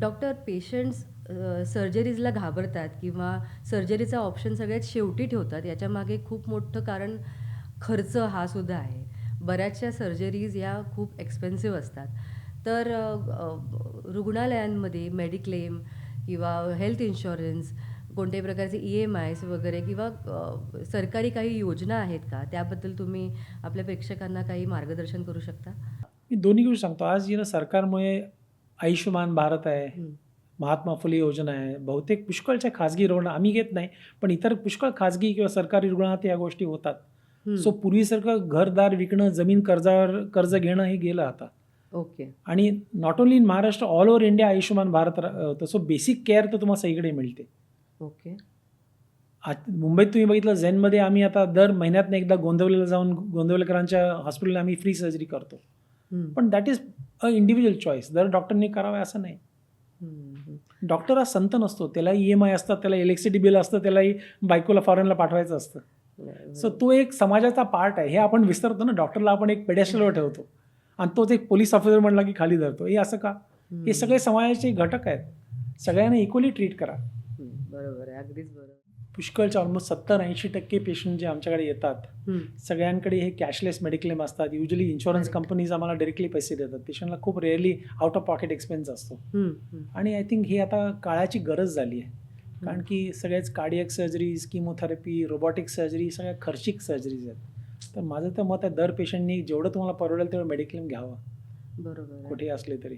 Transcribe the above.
Doctor patients सर्जरीजला घाबरतात किंवा सर्जरीचा option सगळ्यात शेवटी ठेवतात याच्यामागे खूप मोठं कारण खर्च हा सुद्धा आहे. बऱ्याचशा सर्जरीज या खूप एक्सपेन्सिव्ह असतात. तर रुग्णालयांमध्ये मेडिक्लेम किंवा हेल्थ इन्शुरन्स कोणत्याही प्रकारचे ई एम आयस वगैरे किंवा सरकारी काही योजना आहेत का? त्याबद्दल तुम्ही आपल्या प्रेक्षकांना काही मार्गदर्शन करू शकता? मी दोन्ही गोष्टी सांगतो. आज ना सरकारमुळे आयुष्यमान भारत आहे. महात्मा फुले योजना आहे बहुतेक पुष्कळच्या खाजगी रुग्ण आम्ही घेत नाही पण इतर पुष्कळ खाजगी किंवा सरकारी रुग्णात या गोष्टी होतात. सो पूर्वीसारखं घरदार विकणं जमीन कर्जावर कर्ज घेणं हे गेलं आता ओके आणि not only in Maharashtra all over India Ayushman Bharat होतं सो बेसिक केअर तर तुम्हाला सगळीकडे मिळते ओके मुंबईत तुम्ही बघितलं झेनमध्ये आम्ही आता दर महिन्यातनं एकदा गोंदवलेला जाऊन गोंदवलेकरांच्या हॉस्पिटलला आम्ही फ्री सर्जरी करतो. पण that is a individual choice दर डॉक्टरनी करावं असं नाही. डॉक्टर हा संत नसतो. त्याला ई एम आय असतात त्याला इलेक्ट्रिसिटी बिल असतं त्यालाही बायकोला फॉरेनला पाठवायचं असतं. सो. तो एक समाजाचा पार्ट आहे. हे आपण विसरतो ना. डॉक्टरला आपण एक पेडेस्टलवर ठेवतो. आणि तोच एक पोलीस ऑफिसर म्हणला की खाली धरतो. हे असं का? हे. सगळे समाजाचे घटक आहेत. सगळ्यांना इक्वली ट्रीट करा. बरोबर आहे अगदीच बरोबर. पुष्कळचे ऑलमोस्ट सत्तर ऐंशी टक्के पेशंट जे आमच्याकडे येतात सगळ्यांकडे हे कॅशलेस मेडिक्लेम असतात. Usually insurance. कंपनीज आम्हाला डायरेक्टली पैसे देतात. पेशंटला खूप rarely out of pocket expense असतो. आणि आय थिंक हे आता काळाची गरज झाली आहे. कारण की सगळ्याच cardiac surgeries chemotherapy robotic surgery सगळ्या खर्चिक सर्जरीज आहेत. तर माझं तर मत आहे दर पेशंटनी जेवढं तुम्हाला परवडेल तेवढं मेडिक्लेम घ्यावं. बरोबर. कुठेही असले तरी.